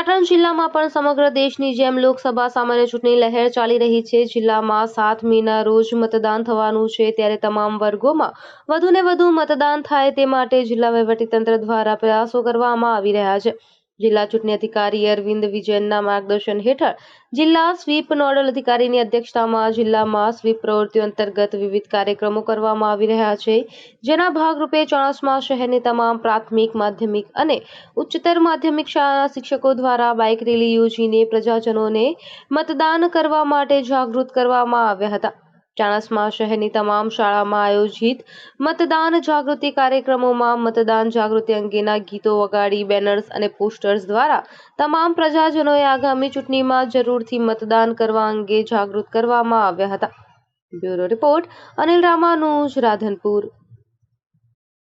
પાટણ જિલ્લામાં પણ સમગ્ર દેશની જેમ લોકસભા સામાન્ય ચૂંટણી લહેર ચાલી રહી છે. જિલ્લામાં સાત મેના રોજ મતદાન થવાનું છે. ત્યારે તમામ વર્ગોમાં વધુને વધુ મતદાન થાય તે માટે જિલ્લા વહીવટીતંત્ર દ્વારા પ્રયાસો કરવામાં આવી રહ્યા છે. જિલ્લા ચૂંટણી અધિકારી અરવિંદ વિજયનના માર્ગદર્શન હેઠળ જિલ્લા સ્વીપ નોડલ અધિકારીની અધ્યક્ષતામાં જિલ્લામાં સ્વીપ પ્રવૃત્તિઓ અંતર્ગત વિવિધ કાર્યક્રમો કરવામાં આવી રહ્યા છે. જેના ભાગરૂપે ચોણસમા શહેરની તમામ પ્રાથમિક, માધ્યમિક અને ઉચ્ચતર માધ્યમિક શાળાના શિક્ષકો દ્વારા બાઇક રેલી યોજીને પ્રજાજનોને મતદાન કરવા માટે જાગૃત કરવામાં આવ્યા હતા. ચાણસ્મા શહેરની તમામ શાળામાં આયોજિત મતદાન જાગૃતિ કાર્યક્રમોમાં મતદાન જાગૃતિ અંગેના ગીતો વગાડી બેનર્સ અને પોસ્ટર્સ દ્વારા તમામ પ્રજાજનોએ આગામી ચૂંટણીમાં જરૂરથી મતદાન કરવા અંગે જાગૃત કરવામાં આવ્યા હતા. Bureau report Anil Ramanuj, Radhanpur.